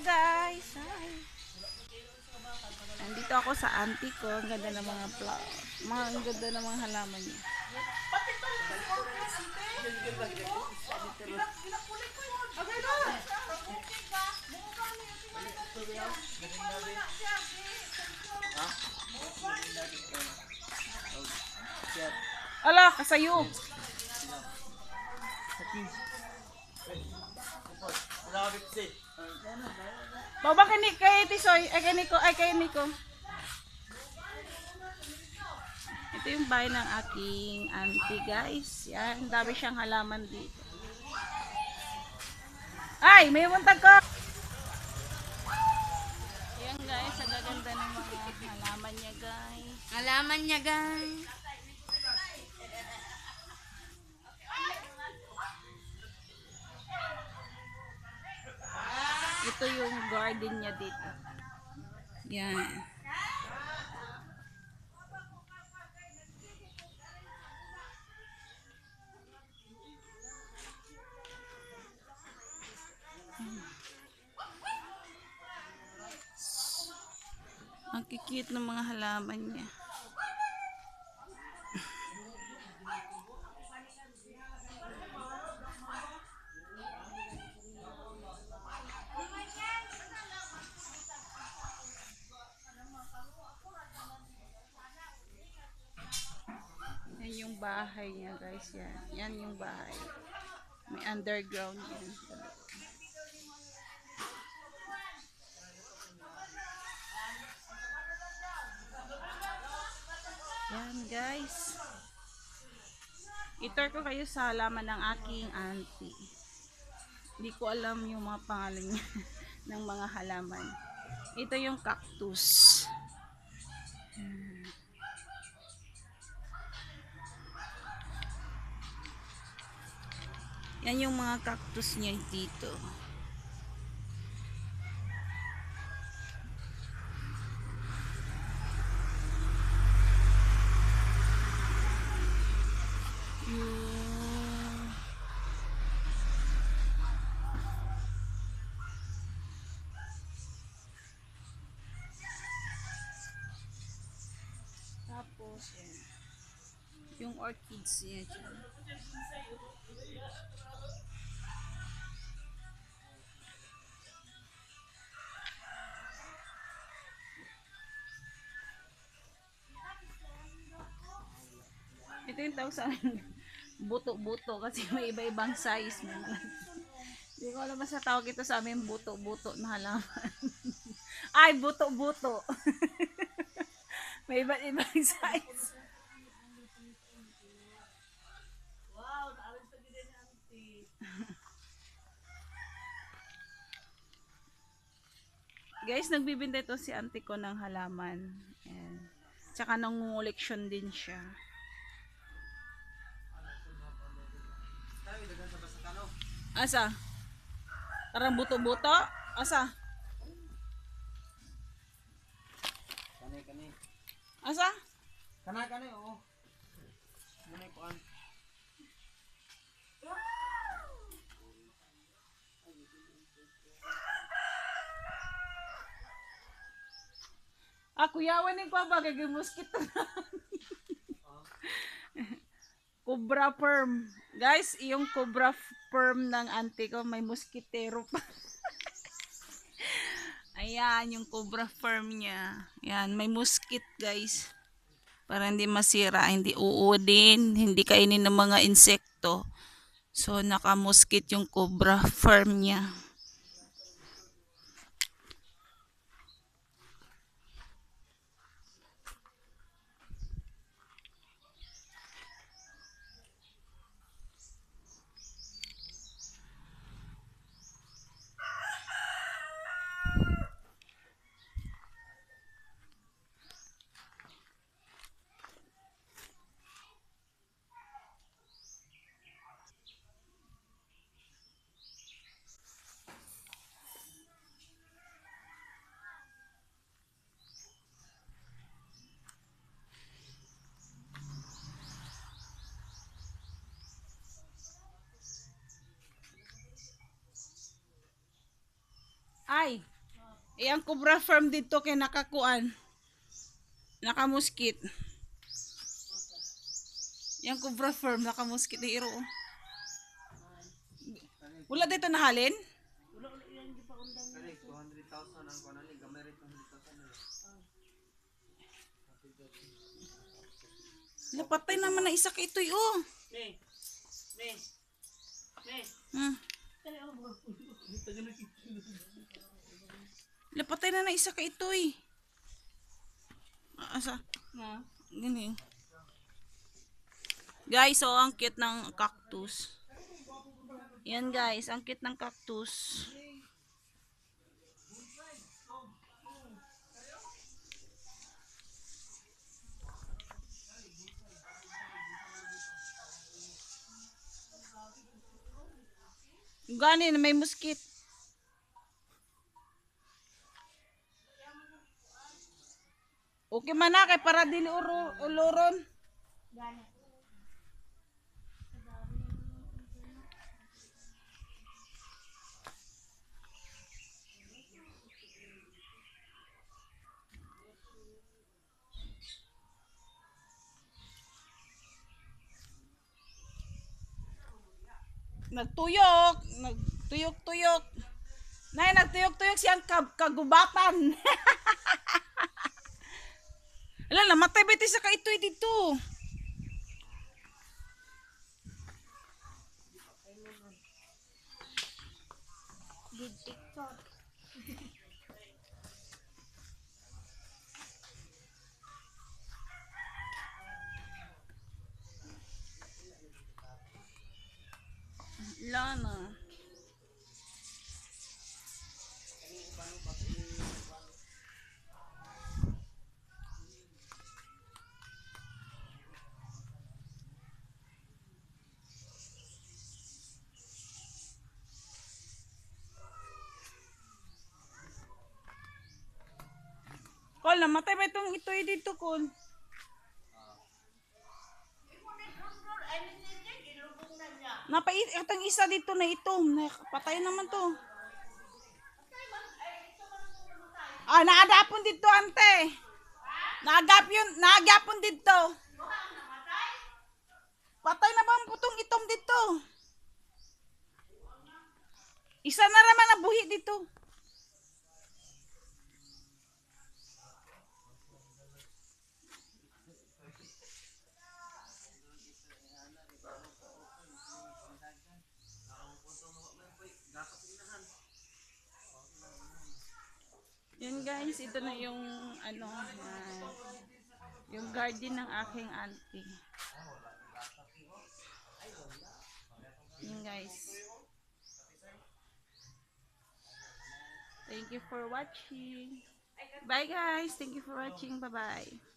guys! Hi! Nandito ako sa auntie ko. Ang ganda ng mga flowers. Mga ang ganda ng mga halaman niya. Ala, kasayo. Baba kay ni kay Tisoy, ay kay Nico, ay kay Nico. Ito yung bahay ng aking auntie guys. Yan, dami siyang halaman dito. Ay, may muntag ko! Yan guys, ang gaganda ng mga halaman niya guys. Alaman niya, guys. Ito yung garden niya dito. Yan. Ang kikit ng mga halaman niya. Yan yung bahay niya guys. Yan. Yan yung bahay. May underground yan. Yan guys. Itor ko kayo sa halaman ng aking auntie. Hindi ko alam yung mga pangalan ng mga halaman. Ito yung cactus. Yan yung mga cactus niya dito. Tapos, yan. Yung orchids niya dyan. Ito yung tawag sa buto-buto kasi may iba-ibang size. Mga- Hindi ko alam basta tawag ito sa amin buto-buto na halaman. Ay, buto-buto. may iba't ibang size. Guys, nagbibinta ito si auntie ko ng halaman. Ayan. Tsaka nangunguleksyon din siya. Asa? Tarang buto-buto? Asa? Kanay kanay. Asa? Kanay kanay oo. Muna kuan. Ako yawan yung pa ba? Kaya mosquito na. Cobra perm. Guys, yung cobra f- perm ng auntie ko, may mosquitero pa. Ayan, yung cobra perm niya. Ayan, may mosquit guys. Para hindi masira, hindi uudin, hindi kainin ng mga insekto. So, nakamuskit yung cobra firm niya. Ay, iyang cobra farm dito kay nakakuan. Nakamuskit. Yang cobra farm nakamuskit ni iro. Wala dito nahalin? Kani 200,000 ang kuno ni gamay rin 200,000 na. Lapatay naman na isa ka ito'y oh. Ni. Ni. Ni. Hmm. Lapatay na na isa ka ito'y. Ah, Asa? Na. Gani. Guys, so ang cute ng cactus. Yan guys, ang cute ng cactus. Gani na may muskit. Okay man na kay para dili uro uluron. Nagtuyok, nagtuyok-tuyok. Nay, nagtuyok-tuyok siyang kag kagubatan. Ala, namatay ba ito sa kaitoy dito? Good TikTok. Kol, namatay ba itong itoy dito, Kol? Napai itong isa dito na ito. Patay naman to. Ah, naadapon dito, ante. Naagap yun, naagapon dito. Patay na ba ang putong itom dito? Isa na naman na buhi dito. Yun guys, ito na yung ano, ah, yung garden ng aking auntie. Yun guys. Thank you for watching. Bye guys. Thank you for watching. Bye-bye.